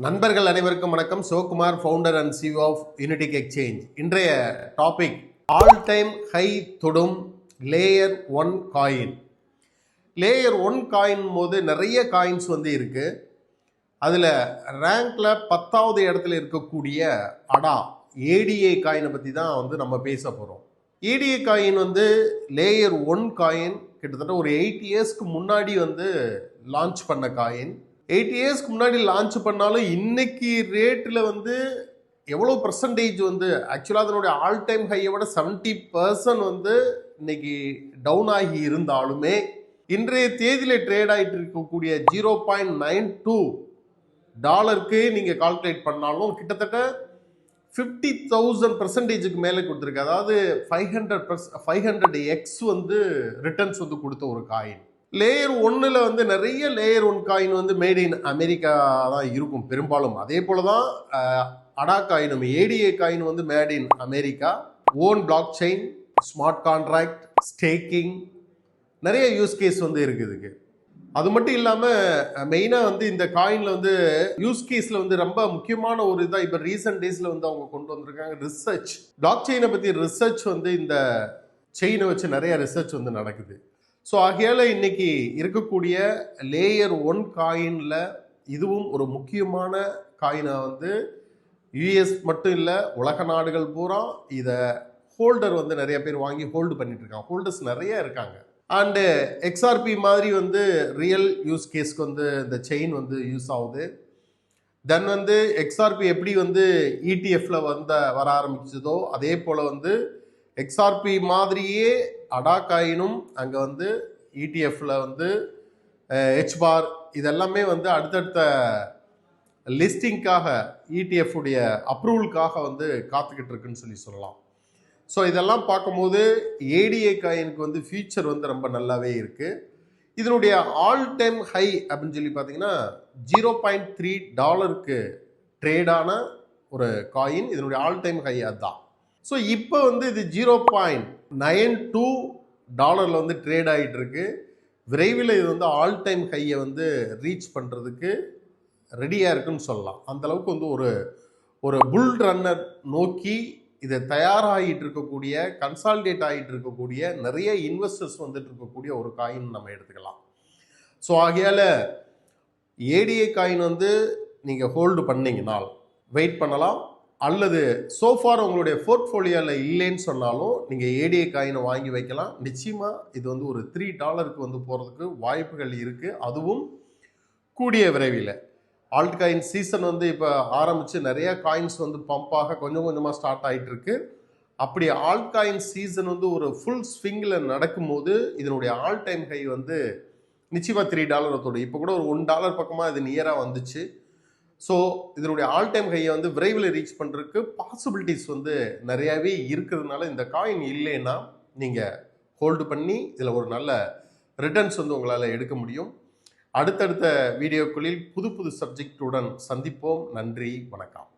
நண்பர்கள் அனைவருக்கும் வணக்கம். Sivakumar founder and CEO of Unitic exchange இன்றைய டாபிக் ஆல் டைம் ஹை தொடும் layer one coin layer one coin போது நிறைய காயின்ஸ் வந்து இருக்குது அதில் ரேங்கில் பத்தாவது இடத்துல இருக்கக்கூடிய அடா ஏடிஏ காயினை பற்றி தான் வந்து நம்ம பேச போகிறோம் ஏடிஏ காயின் வந்து லேயர் ஒன் காயின் கிட்டத்தட்ட ஒரு எயிட் இயர்ஸ்க்கு முன்னாடி வந்து லான்ச் பண்ண காயின் எயிட் இயர்ஸ்க்கு முன்னாடி லான்ச் பண்ணாலும் இன்னைக்கு ரேட்டில் வந்து எவ்வளோ பர்சன்டேஜ் வந்து ஆக்சுவலாக அதனுடைய ஆல் டைம் ஹையை விட செவன்ட்டி பர்சன்ட் வந்து இன்னைக்கு டவுன் ஆகி இருந்தாலுமே இன்றைய தேதியில் ட்ரேட் ஆகிட்டு இருக்கக்கூடிய ஜீரோ பாயிண்ட் நைன் டூ டாலருக்கு நீங்கள் கால்குலேட் பண்ணாலும் கிட்டத்தட்ட ஃபிஃப்டி தௌசண்ட் பர்சன்டேஜுக்கு மேலே கொடுத்துருக்கு. அதாவது five hundred percent five hundred X வந்து ரிட்டர்ன்ஸ் வந்து கொடுத்த ஒரு காயின் லேயர் ஒன்றில் வந்து நிறைய லேயர் ஒன் காயின் வந்து மேட் இன் அமெரிக்கா தான் இருக்கும் பெரும்பாலும். அதே போல தான் அடா காயினும் ஏடிஏ காயின் வந்து made in America. Own block chain smart contract staking நிறைய யூஸ் கேஸ் வந்து இருக்குதுக்கு அது மட்டும் இல்லாமல் மெயினாக வந்து இந்த காயினில் வந்து யூஸ் கேஸில் வந்து ரொம்ப முக்கியமான ஒரு இதாக இப்போ ரீசெண்ட் டேஸில் வந்து அவங்க கொண்டு வந்திருக்காங்க ரிசர்ச் பிளாக் செயினை பற்றி ரிசர்ச் வந்து இந்த செயினை வச்சு நிறைய ரிசர்ச் வந்து நடக்குது. ஸோ ஆகையால் இன்னைக்கு இருக்கக்கூடிய லேயர் ஒன் காயினில் இதுவும் ஒரு முக்கியமான காயினை வந்து யுஎஸ் மட்டும் இல்லை உலக நாடுகள் பூரா இதை ஹோல்டர் வந்து நிறைய பேர் வாங்கி ஹோல்டு பண்ணிட்டு இருக்காங்க ஹோல்டர்ஸ் நிறைய இருக்காங்க. அண்டு எக்ஸ்ஆர்பி மாதிரி வந்து ரியல் யூஸ் கேஸ்க்கு வந்து இந்த செயின் வந்து யூஸ் ஆகுது. தென் வந்து எக்ஸ்ஆர்பி எப்படி வந்து இடிஎஃப்ல வந்த வர ஆரம்பிச்சதோ அதே போல் வந்து எக்ஸ்ஆர்பி மாதிரியே அடா காயினும் அங்கே வந்து இடிஎஃப்ல வந்து ஹெச்பார் இதெல்லாமே வந்து அடுத்தடுத்த லிஸ்டிங்காக இடிஎஃப் உடைய அப்ரூவலுக்காக வந்து காத்துக்கிட்டு இருக்குன்னு சொல்லி சொல்லலாம். ஸோ இதெல்லாம் பார்க்கும்போது ஏடிஏ காயினுக்கு வந்து ஃபியூச்சர் வந்து ரொம்ப நல்லாவே இருக்குது இதனுடைய ஆல் டைம் ஹை அப்படின்னு சொல்லி பார்த்தீங்கன்னா ஜீரோ பாயிண்ட் த்ரீ டாலருக்கு ட்ரேடான ஒரு காயின் இதனுடைய ஆல் டைம் ஹை அதுதான். ஸோ இப்போ வந்து இது ஜீரோ பாயிண்ட் நைன் டூ டாலரில் வந்து ட்ரேட் ஆகிட்டு இருக்கு விரைவில் இது வந்து ஆல் டைம் ஹையை வந்து ரீச் பண்ணுறதுக்கு ரெடியாக இருக்குன்னு சொல்லலாம். அந்தளவுக்கு வந்து ஒரு ஒரு புல் ரன்னர் நோக்கி இதை தயாராகிட்டு இருக்கக்கூடிய கன்சால்டேட் ஆகிட்டு இருக்கக்கூடிய நிறைய இன்வெஸ்டர்ஸ் வந்துட்டு இருக்கக்கூடிய ஒரு காயின் நம்ம எடுத்துக்கலாம். ஸோ ஆகையால் ஏடிஏ காயின் வந்து நீங்கள் ஹோல்டு பண்ணிங்கனால் வெயிட் பண்ணலாம். அல்லது சோஃபார் உங்களுடைய போர்ட்ஃபோலியோவில் இல்லைன்னு சொன்னாலும் நீங்கள் ஏடிஏ காயினை வாங்கி வைக்கலாம். நிச்சயமாக இது வந்து ஒரு த்ரீ டாலருக்கு வந்து போகிறதுக்கு வாய்ப்புகள் இருக்குது அதுவும் கூடிய விரைவில். ஆல்ட் காயின் சீசன் வந்து இப்போ ஆரம்பித்து நிறையா காயின்ஸ் வந்து பம்பாக கொஞ்சம் கொஞ்சமாக ஸ்டார்ட் ஆகிட்டு இருக்கு. அப்படி ஆல்ட் காயின் சீசன் வந்து ஒரு ஃபுல் ஸ்விங்கில் நடக்கும்போது இதனுடைய ஆல் டைம் ஹை வந்து நிச்சயமாக த்ரீ டாலர் தொடும். இப்போ கூட ஒரு ஒன் டாலர் பக்கமாக இது நியராக வந்துச்சு. ஸோ இதனுடைய ஆல் டைம் ஹையை வந்து விரைவில் ரீச் பண்ணுறதுக்கு பாசிபிலிட்டிஸ் வந்து நிறையாவே இருக்கிறதுனால இந்த காயின் இல்லைன்னா நீங்கள் ஹோல்டு பண்ணி இதில் ஒரு நல்ல ரிட்டர்ன்ஸ் வந்து உங்களால் எடுக்க முடியும். அடுத்தடுத்த வீடியோக்களில் புது புது சப்ஜெக்டுடன் சந்திப்போம். நன்றி வணக்கம்.